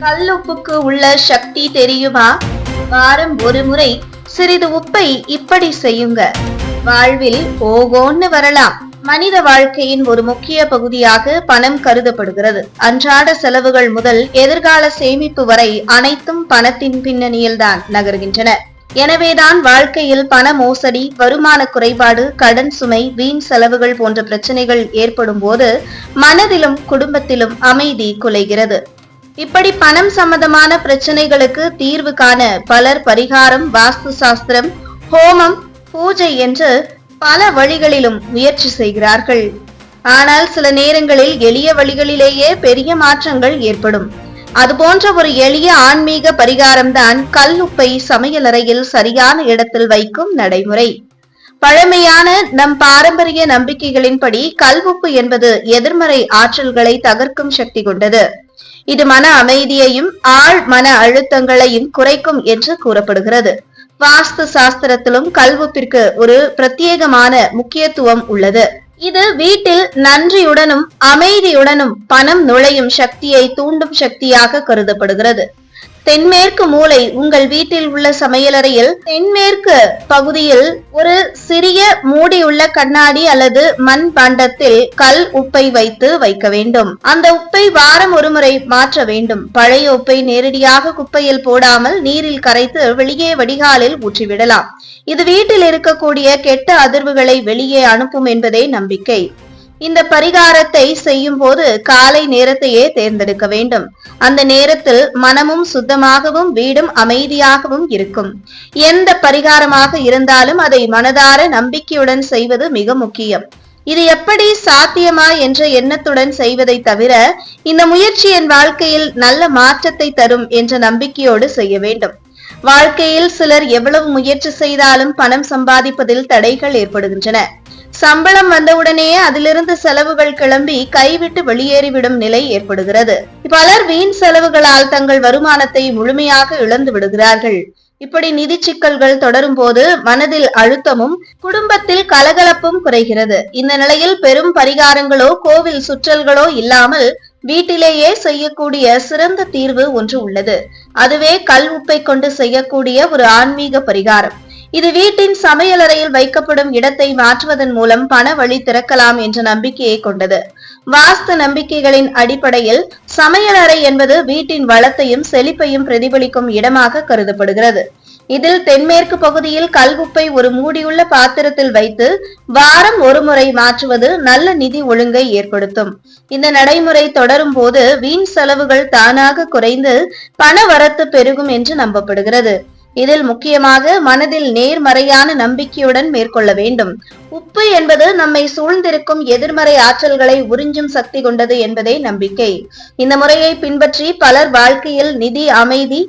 கல்லுப்புக்கு உள்ள சக்தி தெரியுமா? வாரம் ஒரு முறை சிறிது உப்பை இப்படி செய்யுங்க. வாழ்வில் ஓகோன்னு வரலாம். மனித வாழ்க்கையின் ஒரு முக்கிய பகுதியாக பணம் கருதப்படுகிறது. அன்றாட செலவுகள் முதல் எதிர்கால சேமிப்பு வரை அனைத்தும் பணத்தின் பின்னணியில்தான் நகர்கின்றன. எனவேதான் வாழ்க்கையில் பண மோசடி வருமான குறைபாடு கடன் சுமை வீண் செலவுகள் போன்ற பிரச்சனைகள் ஏற்படும் போது மனதிலும் குடும்பத்திலும் அமைதி குலைகிறது. இப்படி பணம் சம்பந்தமான பிரச்சனைகளுக்கு தீர்வு காண பலர் பரிகாரம் வாஸ்து சாஸ்திரம் ஹோமம் பூஜை என்று பல வழிகளிலும் முயற்சி செய்கிறார்கள். ஆனால் சில நேரங்களில் எளிய வழிகளிலேயே பெரிய மாற்றங்கள் ஏற்படும். அதுபோன்ற ஒரு எளிய ஆன்மீக பரிகாரம்தான் கல் உப்பை சமையலறையில் சரியான இடத்தில் வைக்கும் நடைமுறை. பழமையான நம் பாரம்பரிய நம்பிக்கைகளின்படி கல் உப்பு என்பது எதிர்மறை ஆற்றல்களை தகர்க்கும் சக்தி கொண்டது. இது மன அமைதியையும் ஆழ் மன அழுத்தங்களையும் குறைக்கும் என்று கூறப்படுகிறது. வாஸ்து சாஸ்திரத்திலும் கல்வெப்பிற்கு ஒரு பிரத்யேகமான முக்கியத்துவம் உள்ளது. இது வீட்டில் நன்றியுடனும் அமைதியுடனும் பணம் நுழையும் சக்தியை தூண்டும் சக்தியாக கருதப்படுகிறது. தென்மேற்கு மூலை உங்கள் வீட்டில் உள்ள சமையலறையில் தென்மேற்கு பகுதியில் ஒரு சிறிய மூடியுள்ள கண்ணாடி அல்லது மண் பாண்டத்தில் கல் உப்பை வைத்து வைக்க வேண்டும். அந்த உப்பை வாரம் ஒருமுறை மாற்ற வேண்டும். பழைய உப்பை நேரடியாக குப்பையில் போடாமல் நீரில் கரைத்து வெளியே வடிகாலில் ஊற்றிவிடலாம். இது வீட்டில் இருக்கக்கூடிய கெட்ட அதிர்வுகளை வெளியே அனுப்பும் என்பதே நம்பிக்கை. இந்த பரிகாரத்தை செய்யும் போது காலை நேரத்தையே தேர்ந்தெடுக்க வேண்டும். அந்த நேரத்தில் மனமும் சுத்தமாகவும் வீடும் அமைதியாகவும் இருக்கும். எந்த பரிகாரமாக இருந்தாலும் அதை மனதார நம்பிக்கையுடன் செய்வது மிக முக்கியம். இது எப்படி சாத்தியமா என்ற எண்ணத்துடன் செய்வதை தவிர இந்த முயற்சி என் வாழ்க்கையில் நல்ல மாற்றத்தை தரும் என்ற நம்பிக்கையோடு செய்ய வேண்டும். வாழ்க்கையில் சிலர் எவ்வளவு முயற்சி செய்தாலும் பணம் சம்பாதிப்பதில் தடைகள் ஏற்படுகின்றன. சம்பளம் வந்தவுடனே அதிலிருந்து செலவுகள் கிளம்பி கைவிட்டு வெளியேறிவிடும் நிலை ஏற்படுகிறது. பலர் வீண் செலவுகளால் தங்கள் வருமானத்தை முழுமையாக இழந்து விடுகிறார்கள். இப்படி நிதி சிக்கல்கள் தொடரும் போது மனதில் அழுத்தமும் குடும்பத்தில் கலகலப்பும் குறைகிறது. இந்த நிலையில் பெரும் பரிகாரங்களோ கோவில் சுற்றல்களோ இல்லாமல் வீட்டிலேயே செய்யக்கூடிய சிறந்த தீர்வு ஒன்று உள்ளது. அதுவே கல் உப்பை கொண்டு செய்யக்கூடிய ஒரு ஆன்மீக பரிகாரம். இது வீட்டின் சமையலறையில் வைக்கப்படும் இடத்தை மாற்றுவதன் மூலம் பண வழி திறக்கலாம் என்ற நம்பிக்கையை கொண்டது. வாஸ்து நம்பிக்கைகளின் அடிப்படையில் சமையலறை என்பது வீட்டின் வளத்தையும் செழிப்பையும் பிரதிபலிக்கும் இடமாக கருதப்படுகிறது. இதில் தென்மேற்கு பகுதியில் கல்குப்பை ஒரு மூடியுள்ள பாத்திரத்தில் வைத்து வாரம் ஒரு முறை மாற்றுவது நல்ல நிதி ஒழுங்கை ஏற்படுத்தும். இந்த நடைமுறை தொடரும் போது வீண் செலவுகள் தானாக குறைந்து பண வரத்து பெருகும் என்று நம்பப்படுகிறது. இதில் முக்கியமாக மனதில் நேர்மறையான நம்பிக்கையுடன் மேற்கொள்ள வேண்டும். உப்பு என்பது நம்மை சூழ்ந்திருக்கும் எதிர்மறை ஆற்றல்களை உறிஞ்சும் சக்தி கொண்டது என்பதே நம்பிக்கை. இந்த முறையை பின்பற்றி பலர் வாழ்க்கையில் நிதி அமைதி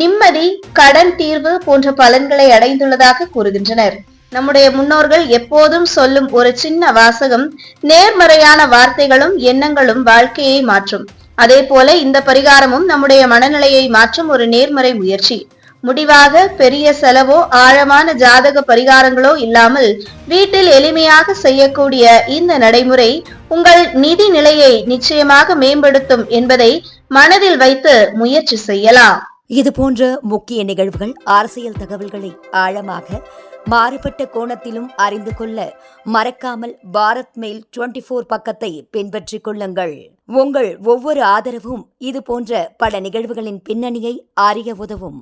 நிம்மதி கடன் தீர்வு போன்ற பலன்களை அடைந்துள்ளதாக கூறுகின்றனர். நம்முடைய முன்னோர்கள் எப்போதும் சொல்லும் ஒரு சின்ன வாசகம் நேர்மறையான வார்த்தைகளும் எண்ணங்களும் வாழ்க்கையை மாற்றும். அதே போல இந்த பரிகாரமும் நம்முடைய மனநிலையை மாற்றும் ஒரு நேர்மறை முயற்சி. முடிவாக பெரிய செலவோ ஆழமான ஜாதக பரிகாரங்களோ இல்லாமல் வீட்டில் எளிமையாக செய்யக்கூடிய இந்த நடைமுறை உங்கள் நிதி நிலையை நிச்சயமாக மேம்படுத்தும் என்பதை மனதில் வைத்து முயற்சி செய்யலாம். இது போன்ற முக்கிய நிகழ்வுகள் அரசியல் தகவல்களை ஆழமாக மாறுபட்ட கோணத்திலும் அறிந்து கொள்ள மறக்காமல் பாரத் மெயில் டுவெண்டி போர் பக்கத்தை பின்பற்றிக் கொள்ளுங்கள். உங்கள் ஒவ்வொரு ஆதரவும் இது போன்ற பல நிகழ்வுகளின் பின்னணியை அறிய உதவும்.